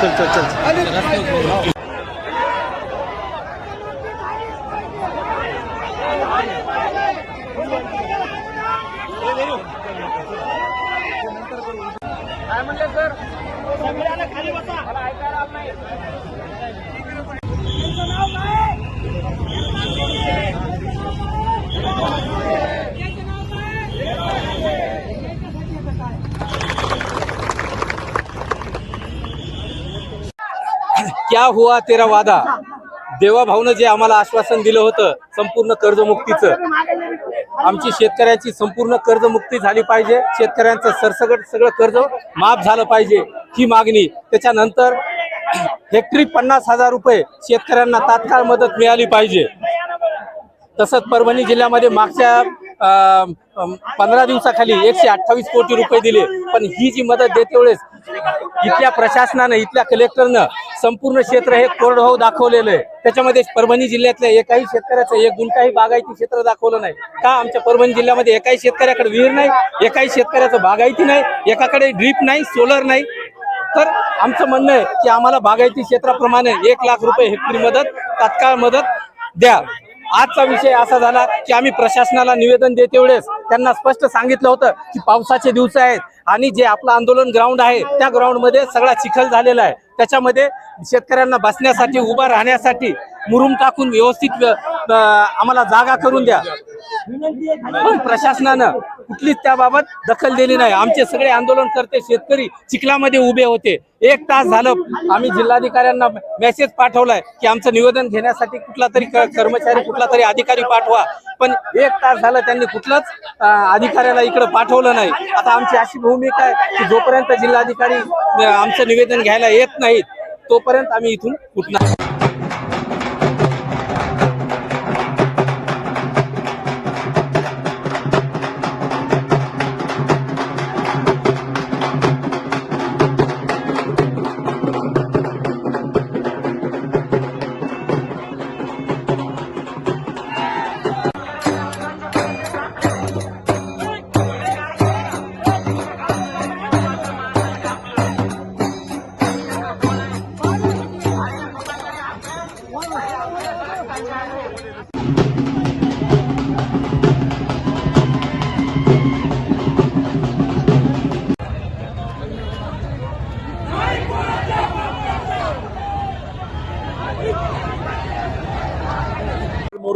चल चल चल. काय म्हणले सर खाली बसा ऐकायला क्या हुआ तेरा वादा? देवाभाऊनं जे आम्हाला आश्वासन दिलं होतं संपूर्ण कर्जमुक्तीचं आमची शेतकऱ्याची संपूर्ण कर्जमुक्ती झाली पाहिजे. शेतकऱ्यांचं सरसगट सगळं कर्ज माफ झालं पाहिजे ही मागणी. त्याच्यानंतर हेक्टरी पन्नास हजार रुपये शेतकऱ्यांना तात्काळ मदत मिळाली पाहिजे. तसंच परभणी जिल्ह्यामध्ये मागच्या पंधरा दिवसाखाली एकशे अठ्ठावीस कोटी रुपये दिले. पण ही जी मदत देते वेळेस इथल्या प्रशासनानं इथल्या कलेक्टरनं संपूर्ण क्षेत्र हे कोरडवाहू दाखवलेलं आहे. त्याच्यामध्ये परभणी जिल्ह्यातल्या एकाही शेतकऱ्याचं एक गुंठाही बागायती क्षेत्र दाखवलं नाही. का आमच्या परभणी जिल्ह्यामध्ये एकाही शेतकऱ्याकडे विहीर नाही एकाही शेतकऱ्याचं बागायती नाही एकाकडे ड्रीप नाही सोलर नाही? तर आमचं म्हणणं आहे की आम्हाला बागायती क्षेत्राप्रमाणे एक लाख रुपये हेक्टरी मदत तात्काळ मदत द्या. आजचा विषय असा झाला की आम्ही प्रशासनाला निवेदन देते वेळेस त्यांना स्पष्ट सांगितलं होतं की पावसाचे दिवस आहेत आणि जे आपलं आंदोलन ग्राउंड आहे त्या ग्राउंडमध्ये सगळा चिखल झालेला आहे. त्याच्यामध्ये शेतकऱ्यांना बसण्यासाठी उभा राहण्यासाठी मुरुम टाकून व्यवस्थित आम्हाला जागा करून द्या. पण प्रशासनानं कुठलीच त्याबाबत दखल दिली नाही. आमचे सगळे आंदोलन करते शेतकरी चिखलामध्ये उभे होते. एक तास झालं आम्ही जिल्हाधिकाऱ्यांना मेसेज पाठवलाय की आमचं निवेदन घेण्यासाठी कुठला तरी कर्मचारी कुठला तरी अधिकारी पाठवा. पण एक तास झालं त्यांनी कुठलंच अधिकाऱ्याला इकडे पाठवलं नाही. आता आमची अशी भूमिका आहे की जोपर्यंत जिल्हाधिकारी आमचं निवेदन घ्यायला येत नाहीत तोपर्यंत आम्ही इथून उठणार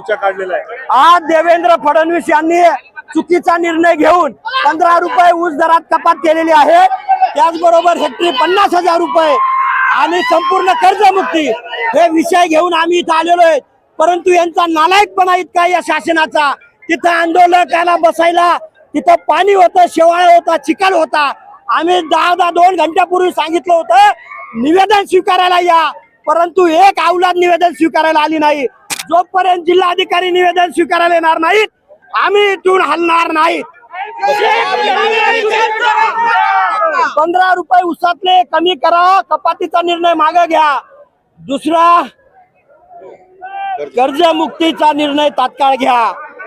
मोर्चा काढलेला आहे आज देवेंद्र फडणवीस यांनी चुकीचा निर्णय घेऊन पंधरा रुपये ऊस दरात कपात केलेली आहे. त्याचबरोबर हेक्टरी पन्नास हजार रुपये आणि संपूर्ण कर्जमुक्ती हे विषय घेऊन आम्ही इथं आलेलो आहे. परंतु यांचा नालायकपणा इतका या शासनाचा. तिथं आंदोलकाला बसायला तिथं पाणी होतं शेवाळा होता चिखल होता. आम्ही दहा दहा दोन घंट्यापूर्वी सांगितलं होतं निवेदन स्वीकारायला या. परंतु एक अवलाद निवेदन स्वीकारायला आली नाही. जोपर्यंत जिल्हाधिकारी निवेदन स्वीकारायला येणार नाहीत आम्ही इथून हलणार नाहीत पंधरा रुपये उसातले कमी करा कपातीचा निर्णय मागे घ्या. दुसरा कर्जमुक्तीचा निर्णय तात्काळ घ्या.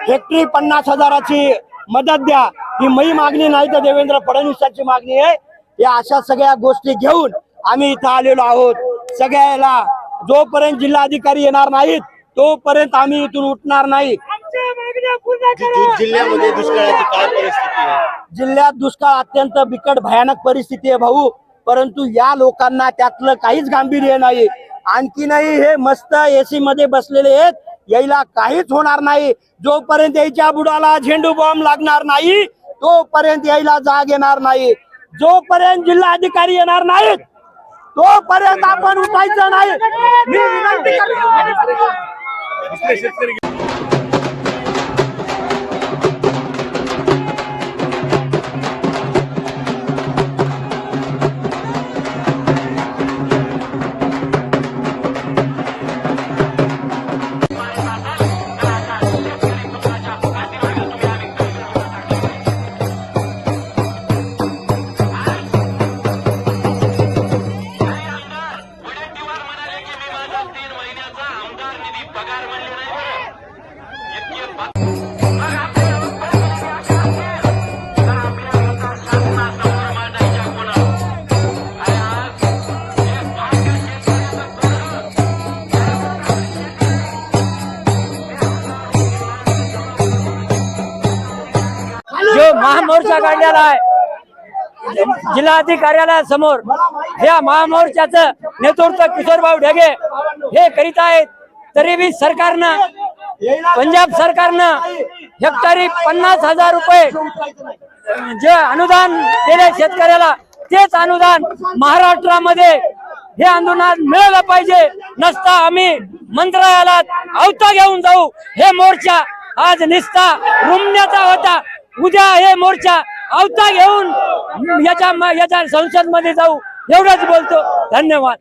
हेक्टरी पन्नास हजाराची मदत द्या. ही मई मागणी नाही तर देवेंद्र फडणवीसांची मागणी आहे. या अशा सगळ्या गोष्टी घेऊन आम्ही इथं आलेलो आहोत. सगळ्याला जोपर्यंत जिल्हाधिकारी येणार नाहीत तोपर्यंत आम्ही इथून उठणार नाही. जिल्ह्यामध्ये दुष्काळाची काय परिस्थिती आहे? जिल्ह्यात दुष्काळ अत्यंत बिकट भयानक परिस्थिती आहे भाऊ. परंतु या लोकांना त्यातलं काहीच गांभीर्य नाही. आणखीनही हे मस्त एसी मध्ये बसलेले आहेत. यायला काहीच होणार नाही. जोपर्यंत यायच्या बुडाला झेंडू बॉम्ब लागणार नाही तोपर्यंत यायला जाग येणार नाही. जोपर्यंत जिल्हा अधिकारी येणार नाहीत तोपर्यंत आपण उठायचं नाही. Biz teşekkür करतो महामोर्चा काढलेला आहे. जिल्हाधिकारी कार्यालयासमोर या महामोर्चाचं नेतृत्व किशोरभाऊ ढगे हे करीत आहेत. तरी बी सरकारनं पंजाब सरकारनं हेक्टरी पन्नास हजार रुपये जे अनुदान दिले शेतकऱ्याला तेच अनुदान महाराष्ट्रामध्ये हे अनुदान मिळालं पाहिजे. नसता आम्ही मंत्रालयात अवता घेऊन जाऊ. हे मोर्चा आज निस्ता रुमण्याचा होता. उद्या हे मोर्चा अवता घेऊन याच्या याच्या संसदमध्ये जाऊ. एवढंच बोलतो. धन्यवाद.